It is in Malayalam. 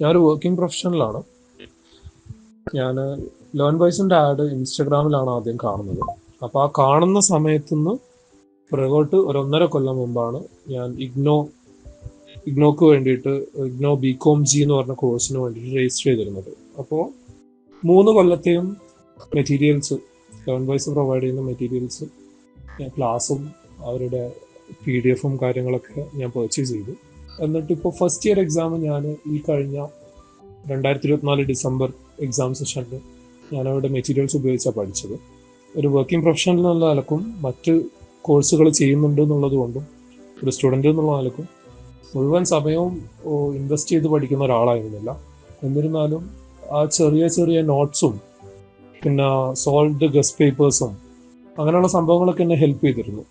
ഞാനൊരു വർക്കിംഗ് പ്രൊഫഷണലാണ് ഞാൻ ലോൺ വൈസിന്റെ ആഡ് ഇൻസ്റ്റഗ്രാമിലാണ് ആദ്യം കാണുന്നത്. അപ്പോൾ ആ കാണുന്ന സമയത്തുനിന്ന് പുറകോട്ട് ഒരു ഒന്നര കൊല്ലം മുമ്പാണ് ഞാൻ ഇഗ്നോ ഇഗ്നോക്ക് വേണ്ടിയിട്ട് ഇഗ്നോ ബി കോം ജി എന്ന് പറഞ്ഞ കോഴ്സിന് വേണ്ടിയിട്ട് രജിസ്റ്റർ ചെയ്തിരുന്നത്. അപ്പോൾ മൂന്ന് കൊല്ലത്തെയും മെറ്റീരിയൽസ് ലോൺ വൈസ് പ്രൊവൈഡ് ചെയ്യുന്ന മെറ്റീരിയൽസ് ക്ലാസ്സും അവരുടെ പി ഡി എഫും കാര്യങ്ങളൊക്കെ ഞാൻ പർച്ചേസ് ചെയ്തു. എന്നിട്ട് ഇപ്പോൾ ഫസ്റ്റ് ഇയർ എക്സാം ഞാൻ ഈ കഴിഞ്ഞ രണ്ടായിരത്തി ഇരുപത്തിനാല് ഡിസംബർ എക്സാം സെഷനിൽ ഞാൻ അവിടെ മെറ്റീരിയൽസ് ഉപയോഗിച്ചാണ് പഠിച്ചത്. ഒരു വർക്കിംഗ് പ്രൊഫഷണൽ എന്നുള്ള നിലക്കും മറ്റ് കോഴ്സുകൾ ചെയ്യുന്നുണ്ട് എന്നുള്ളത് കൊണ്ടും ഒരു സ്റ്റുഡന്റ് എന്നുള്ള നിലക്കും മുഴുവൻ സമയവും ഇൻവെസ്റ്റ് ചെയ്ത് പഠിക്കുന്ന ഒരാളായിരുന്നില്ല. എന്നിരുന്നാലും ആ ചെറിയ ചെറിയ നോട്ട്സും പിന്നെ സോൾവ്ഡ് ഗസ്റ്റ് പേപ്പേഴ്സും അങ്ങനെയുള്ള സംഭവങ്ങളൊക്കെ എന്നെ ഹെൽപ്പ് ചെയ്തിരുന്നു.